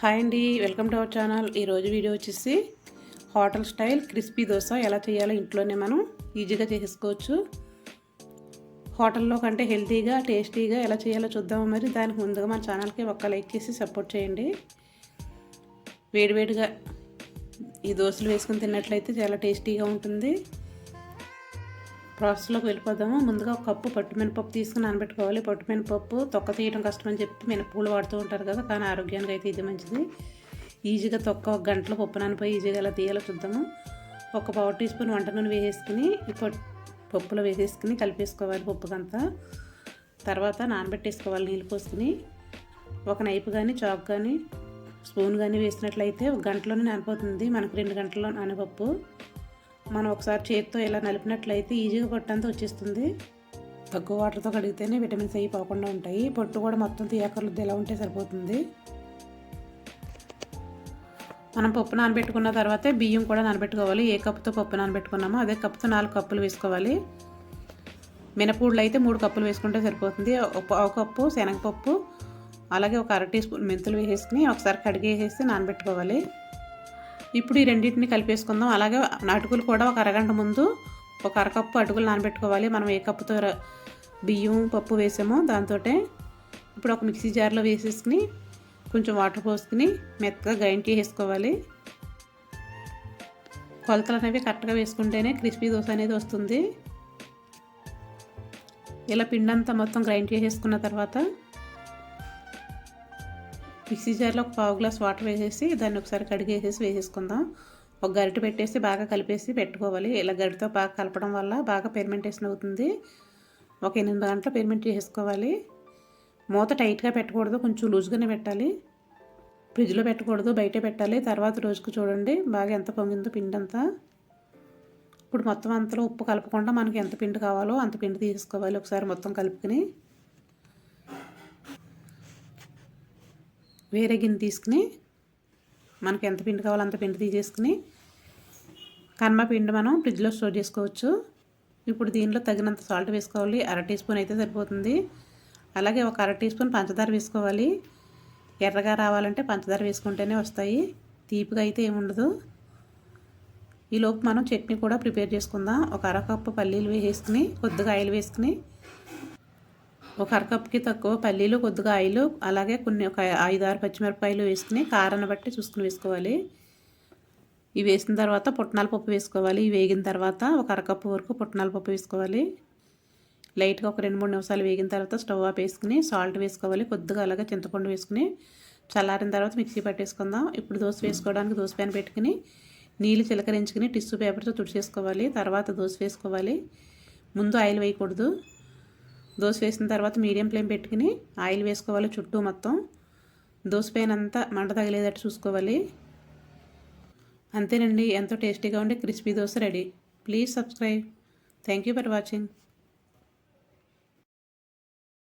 Hi అండి welcome to our channel. ఈరోజు video వచ్చేసి హోటల్ స్టైల్ క్రిస్పీ దోశ ఎలా చేయాలో ఇంట్లోనే మనం ఈజీగా చేసుకోవచ్చు. హోటల్లో కంటే హెల్తీగా టేస్టీగా ఎలా చేయాలో చూద్దాము మరి దానికి ముందుగా మన ఛానల్కి ఒక్క లైక్ చేసి సపోర్ట్ చేయండి. వేడివేడిగా ఈ దోశలు వేసుకుని తిన్నట్లయితే చాలా టేస్టీగా ఉంటుంది. ప్రాసెస్లోకి వెళ్ళిపోదాము. ముందుగా ఒక కప్పు పట్టు మినపప్పు తీసుకుని నానబెట్టుకోవాలి. పట్టు మినపప్పు తొక్క తీయడం కష్టమని చెప్పి మినపూలు వాడుతూ ఉంటారు కదా కానీ ఆరోగ్యానికి అయితే ఇది మంచిది. ఈజీగా తొక్క ఒక గంటలో పప్పు నానిపోయి ఈజీగా ఎలా తీయాలో చూద్దాము. ఒక పావు టీ స్పూన్ వంట నూనె వేసేసుకుని పప్పులో వేసేసుకుని కలిపేసుకోవాలి పప్పుకంతా. తర్వాత నానబెట్టేసుకోవాలి నీళ్ళు పోసుకుని. ఒక నైపు కానీ చాక్ కానీ స్పూన్ కానీ వేసినట్లయితే ఒక గంటలోనే నానిపోతుంది. మనకు రెండు గంటల్లో నానపప్పు. మనం ఒకసారి చేతితో ఇలా నలిపినట్లయితే ఈజీగా పొట్టంతా వచ్చేస్తుంది. తక్కువ వాటర్తో కడిగితేనే విటమిన్స్ అవి పోకుండా ఉంటాయి. పొట్టు కూడా మొత్తం తీయకర్లు ఎలా ఉంటే సరిపోతుంది. మనం పప్పు నానబెట్టుకున్న తర్వాతే బియ్యం కూడా నానబెట్టుకోవాలి. ఏ కప్పుతో పప్పు నానబెట్టుకున్నామో అదే కప్పుతో నాలుగు కప్పులు వేసుకోవాలి. మినపూడలు అయితే మూడు కప్పులు వేసుకుంటే సరిపోతుంది. ఒక కప్పు శనగపప్పు అలాగే ఒక అర టీ స్పూన్ మెంతులు వేసేసుకుని ఒకసారి కడిగేసేసి నానబెట్టుకోవాలి. ఇప్పుడు ఈ రెండింటిని కలిపేసుకుందాం. అలాగే అటుకులు కూడా ఒక అరగంట ముందు ఒక అరకప్పు అటుకులు నానబెట్టుకోవాలి. మనం ఏ కప్పుతో బియ్యం పప్పు వేసామో దాంతో ఇప్పుడు ఒక మిక్సీ జార్లో వేసేసుకుని కొంచెం వాటర్ పోసుకుని మెత్తగా గ్రైండ్ చేసేసుకోవాలి. కొలతలు అనేవి కరెక్ట్గా వేసుకుంటేనే క్రిస్పీ దోశ అనేది వస్తుంది. ఇలా పిండంతా మొత్తం గ్రైండ్ చేసేసుకున్న తర్వాత మిక్సీ జార్లో ఒక పావు గ్లాస్ వాటర్ వేసేసి దాన్ని ఒకసారి కడిగేసేసి వేసేసుకుందాం. ఒక గరిట పెట్టేసి బాగా కలిపేసి పెట్టుకోవాలి. ఇలా గరిటతో బాగా కలపడం వల్ల బాగా పెర్మెంటేషన్ అవుతుంది. ఒక ఎనిమిది గంటలు పెర్మెంట్ చేసుకోవాలి. మూత టైట్గా పెట్టకూడదు. కొంచెం లూజ్గానే పెట్టాలి. ఫ్రిడ్జ్లో పెట్టకూడదు. బయటే పెట్టాలి. తర్వాత రోజుకు చూడండి బాగా ఎంత పొంగిందో పిండి అంతా. ఇప్పుడు మొత్తం అంతలో ఉప్పు కలపకుండా మనకి ఎంత పిండి కావాలో అంత పిండి తీసుకోవాలి. ఒకసారి మొత్తం కలుపుకొని వేరే గిన్నె తీసుకుని మనకి ఎంత పిండి కావాలో అంత పిండి తీసేసుకుని కన్మ పిండి మనం ఫ్రిడ్జ్లో స్టోర్ చేసుకోవచ్చు. ఇప్పుడు దీనిలో తగినంత సాల్ట్ వేసుకోవాలి. అర టీ స్పూన్ అయితే సరిపోతుంది. అలాగే ఒక అర టీ స్పూన్ పంచదార వేసుకోవాలి. ఎర్రగా రావాలంటే పంచదార వేసుకుంటేనే వస్తాయి. తీపిగా అయితే ఏముండదు ఈలోపు మనం చట్నీ కూడా ప్రిపేర్ చేసుకుందాం. ఒక అరకప్పు పల్లీలు వేసుకుని కొద్దిగా ఆయిల్ వేసుకుని ఒక అరకప్కి తక్కువ పల్లీలు కొద్దిగా ఆయిలు అలాగే కొన్ని ఒక ఐదు ఆరు పచ్చిమిరపకాయలు వేసుకుని కారాన్ని బట్టి చూసుకుని వేసుకోవాలి. ఇవి వేసిన తర్వాత పుట్నాల పప్పు వేసుకోవాలి. ఇవి వేగిన తర్వాత ఒక అరకప్పు వరకు పుట్నాల పప్పు వేసుకోవాలి. లైట్గా ఒక రెండు మూడు నిమిషాలు వేగిన తర్వాత స్టవ్ ఆఫ్ వేసుకుని సాల్ట్ వేసుకోవాలి. కొద్దిగా అలాగే చింతపండు వేసుకుని చల్లారిన తర్వాత మిక్సీ పట్టేసుకుందాం. ఇప్పుడు దోశ వేసుకోవడానికి దోశ ప్యాన్ పెట్టుకుని నీళ్ళు చిలకరించుకుని టిష్యూ పేపర్తో తుడిచేసుకోవాలి. తర్వాత దోశ వేసుకోవాలి. ముందు ఆయిల్ వేయకూడదు. దోశ వేసిన తర్వాత మీడియం ఫ్లేమ్ పెట్టుకుని ఆయిల్ వేసుకోవాలి చుట్టూ మొత్తం. దోశ పైన అంతా మంట తగిలేదట్టు చూసుకోవాలి. అంతేనండి ఎంతో టేస్టీగా ఉండే crispy dosa ready. Please subscribe. Thank you for watching.